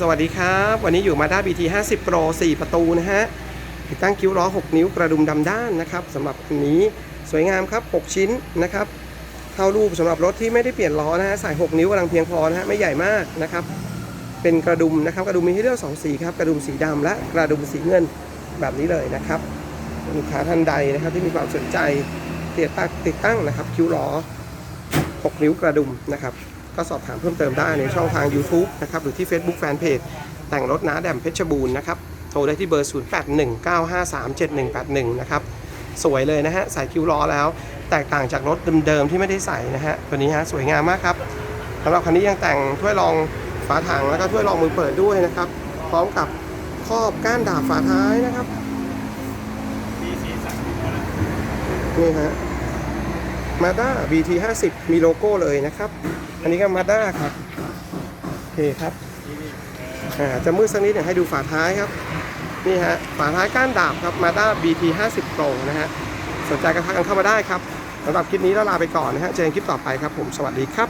สวัสดีครับ วันนี้อยู่มาด้า BT 50 Pro 4 ประตูนะฮะติดตั้งคิ้วล้อ 6 นิ้วกระดุมดำด้านนะครับสำหรับคันนี้สวยงามครับ 6 ชิ้นนะครับเข้ารูปสำหรับรถที่ไม่ได้เปลี่ยนล้อนะฮะใส่6นิ้วกำลังเพียงพอนะฮะไม่ใหญ่มากนะครับเป็นกระดุมนะครับกระดุมมีให้เลือก2สีครับกระดุมสีดำและกระดุมสีเงินแบบนี้เลยนะครับลูกค้าท่านใดนะครับที่มีความสนใจติดตั้งติดตั้งนะครับคิ้วล้อ 6 นิ้วกระดุมนะครับ ก็สอบถามเพิ่มเติมได้ในช่องทาง YouTube นะครับหรือที่ Facebook Fanpage แต่งรถน้าแดมเพชรบูรณ์นะครับโทรได้ที่เบอร์ 0819537181 นะครับ สวยเลยนะฮะใส่คิ้วล้อแล้ว แตกต่างจากรถเดิมๆที่ไม่ได้ใส่นะฮะตัวนี้ฮะสวยงามมากครับสำหรับคันนี้ยังแต่งถ้วยรองฝาถังแล้วก็ถ้วยรองมือเปิดด้วยนะครับ พร้อมกับครอบก้านดาบฝาท้ายนะครับนี่ฮะ มาด้า BT 50มีโลโก้เลยนะครับ อันนี้ก็มาด้าครับ โอเคครับ อ่า จะมืดสักนิดเดี๋ยวให้ดูฝาท้ายครับ นี่ฮะ ฝาท้ายก้านดาบครับมาด้า BT 50 Pro นะฮะ สนใจก็ทักกันเข้ามาได้ครับสำหรับคลิปนี้เราลาไปก่อนนะฮะ เจอกันคลิปต่อไปครับผม สวัสดีครับ